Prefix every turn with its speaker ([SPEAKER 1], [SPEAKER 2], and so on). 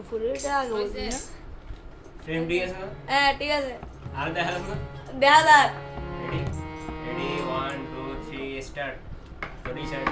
[SPEAKER 1] উপরে এটা আগে বলছি না?
[SPEAKER 2] ফ্রেম ঠিক আছে?
[SPEAKER 1] হ্যাঁ ঠিক আছে।
[SPEAKER 2] আর দেখা না
[SPEAKER 1] দেখা যাক।
[SPEAKER 2] Ready ready one two three start ছোটি স্টার্ট